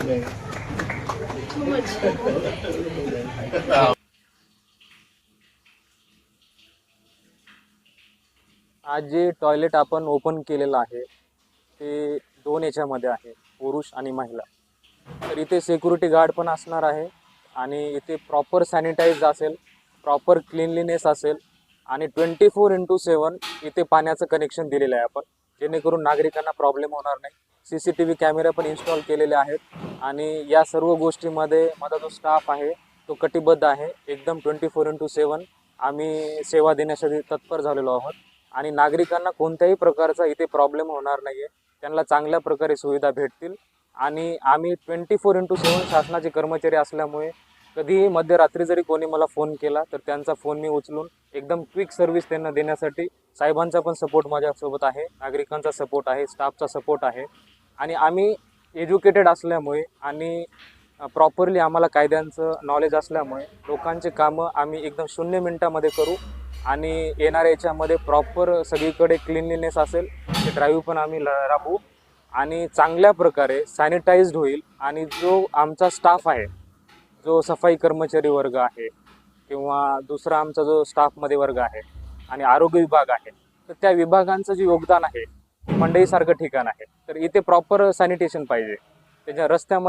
आज जे टॉयलेट आपण ओपन केलेलं आहे ते दोन याच्यामध्ये आहे पुरुष आणि महिला. तर इथे सिक्युरिटी गार्ड पण असणार आहे आणि इथे प्रॉपर सॅनिटाईज असेल प्रॉपर क्लिनलीनेस असेल आणि ट्वेंटी फोर इंटू सेवन इथे पाण्याचं कनेक्शन दिलेलं आहे आपण. जेणेकरून नागरिकांना प्रॉब्लेम होणार नाही. C C T V camera पण इन्स्टॉल केलेले आहेत. आणि या सर्व गोष्टीमध्ये माझा जो स्टाफ आहे तो कटिबद्ध आहे. एकदम ट्वेंटी फोर इंटू सेवन आम्ही सेवा देण्यासाठी तत्पर झालेलो आहोत. आणि नागरिकांना कोणत्याही प्रकारचा इथे प्रॉब्लेम होणार नाही आहे त्यांना चांगल्या प्रकारे सुविधा भेटतील. आणि आम्ही ट्वेंटी फोर इंटू सेवन शासनाचे कर्मचारी असल्यामुळे कधीही मध्यरात्री जरी कोणी मला फोन केला तर त्यांचा फोन मी उचलून एकदम क्विक सर्व्हिस त्यांना देण्यासाठी साहेबांचा पण सपोर्ट माझ्यासोबत आहे. नागरिकांचा सपोर्ट आहे स्टाफचा सपोर्ट आहे. आणि आम्ही एज्युकेटेड असल्यामुळे आणि प्रॉपरली आम्हाला कायद्यांचं नॉलेज असल्यामुळे लोकांचे कामं आम्ही एकदम शून्य मिनटामध्ये करू आणि येणाऱ्या याच्यामध्ये प्रॉपर सगळीकडे क्लिनलीनेस असेल ते ड्राईव्ह पण आम्ही राबवू आणि चांगल्या प्रकारे सॅनिटाईज्ड होईल आणि जो आमचा स्टाफ आहे जो सफाई कर्मचारी वर्ग आहे किंवा दुसरा आमचा जो स्टाफमध्ये वर्ग आहे आणि आरोग्य विभाग आहे तर त्या विभागांचं जे योगदान आहे मंडईसारखं ठिकाण आहे. तर इथे प्रॉपर सॅनिटेशन पाहिजे. त्याच्या रस्त्यामध्ये